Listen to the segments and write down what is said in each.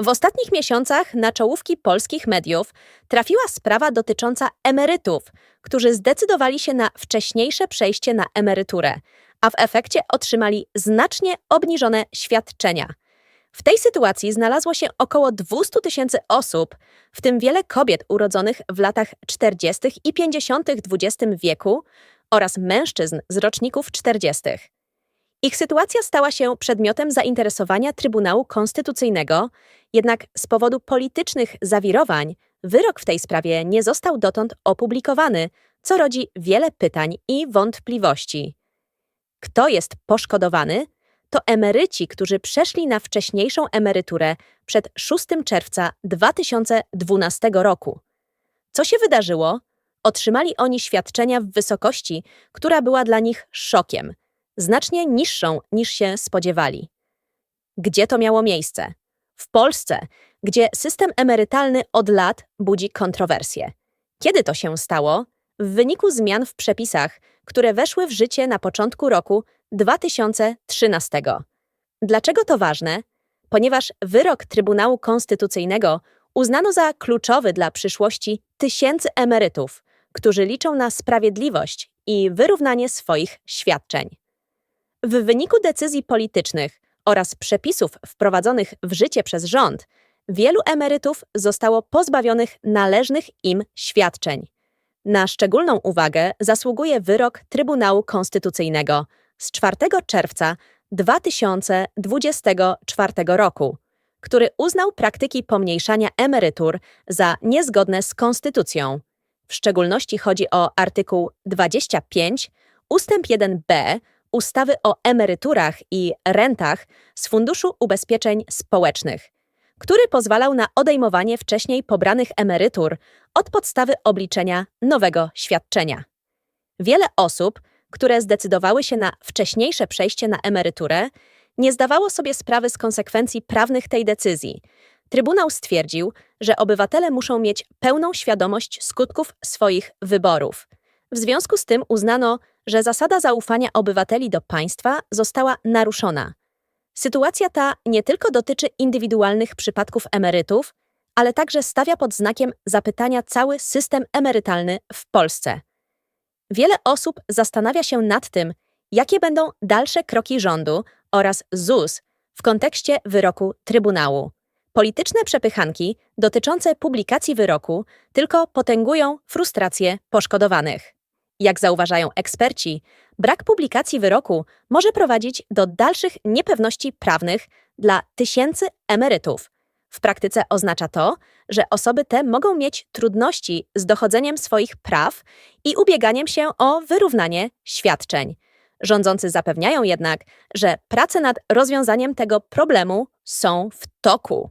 W ostatnich miesiącach na czołówki polskich mediów trafiła sprawa dotycząca emerytów, którzy zdecydowali się na wcześniejsze przejście na emeryturę, a w efekcie otrzymali znacznie obniżone świadczenia. W tej sytuacji znalazło się około 200 tysięcy osób, w tym wiele kobiet urodzonych w latach 40. i 50. XX wieku oraz mężczyzn z roczników 40. Ich sytuacja stała się przedmiotem zainteresowania Trybunału Konstytucyjnego, jednak z powodu politycznych zawirowań wyrok w tej sprawie nie został dotąd opublikowany, co rodzi wiele pytań i wątpliwości. Kto jest poszkodowany? To emeryci, którzy przeszli na wcześniejszą emeryturę przed 6 czerwca 2012 roku. Co się wydarzyło? Otrzymali oni świadczenia w wysokości, która była dla nich szokiem – znacznie niższą niż się spodziewali. Gdzie to miało miejsce? W Polsce, gdzie system emerytalny od lat budzi kontrowersje. Kiedy to się stało? W wyniku zmian w przepisach, które weszły w życie na początku roku 2013. Dlaczego to ważne? Ponieważ wyrok Trybunału Konstytucyjnego uznano za kluczowy dla przyszłości tysięcy emerytów, którzy liczą na sprawiedliwość i wyrównanie swoich świadczeń. W wyniku decyzji politycznych oraz przepisów wprowadzonych w życie przez rząd, wielu emerytów zostało pozbawionych należnych im świadczeń. Na szczególną uwagę zasługuje wyrok Trybunału Konstytucyjnego z 4 czerwca 2024 roku, który uznał praktyki pomniejszania emerytur za niezgodne z konstytucją. W szczególności chodzi o artykuł 25 ustęp 1b ustawy o emeryturach i rentach z Funduszu Ubezpieczeń Społecznych, który pozwalał na odejmowanie wcześniej pobranych emerytur od podstawy obliczenia nowego świadczenia. Wiele osób, które zdecydowały się na wcześniejsze przejście na emeryturę, nie zdawało sobie sprawy z konsekwencji prawnych tej decyzji. Trybunał stwierdził, że obywatele muszą mieć pełną świadomość skutków swoich wyborów. W związku z tym uznano, że zasada zaufania obywateli do państwa została naruszona. Sytuacja ta nie tylko dotyczy indywidualnych przypadków emerytów, ale także stawia pod znakiem zapytania cały system emerytalny w Polsce. Wiele osób zastanawia się nad tym, jakie będą dalsze kroki rządu oraz ZUS w kontekście wyroku Trybunału. Polityczne przepychanki dotyczące publikacji wyroku tylko potęgują frustrację poszkodowanych. Jak zauważają eksperci, brak publikacji wyroku może prowadzić do dalszych niepewności prawnych dla tysięcy emerytów. W praktyce oznacza to, że osoby te mogą mieć trudności z dochodzeniem swoich praw i ubieganiem się o wyrównanie świadczeń. Rządzący zapewniają jednak, że prace nad rozwiązaniem tego problemu są w toku.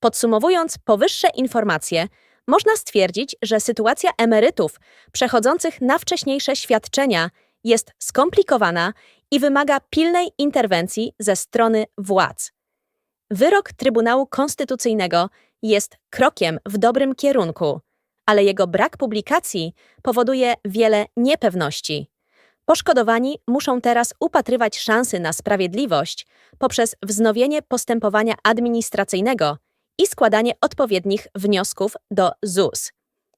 Podsumowując powyższe informacje, można stwierdzić, że sytuacja emerytów przechodzących na wcześniejsze świadczenia jest skomplikowana i wymaga pilnej interwencji ze strony władz. Wyrok Trybunału Konstytucyjnego jest krokiem w dobrym kierunku, ale jego brak publikacji powoduje wiele niepewności. Poszkodowani muszą teraz upatrywać szansy na sprawiedliwość poprzez wznowienie postępowania administracyjnego i składanie odpowiednich wniosków do ZUS.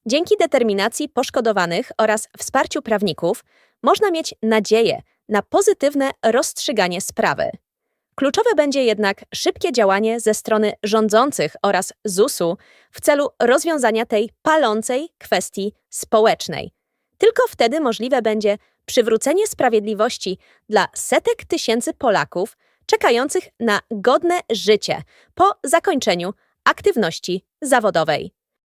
Dzięki determinacji poszkodowanych oraz wsparciu prawników można mieć nadzieję na pozytywne rozstrzyganie sprawy. Kluczowe będzie jednak szybkie działanie ze strony rządzących oraz ZUS-u w celu rozwiązania tej palącej kwestii społecznej. Tylko wtedy możliwe będzie przywrócenie sprawiedliwości dla setek tysięcy Polaków czekających na godne życie po zakończeniu aktywności zawodowej.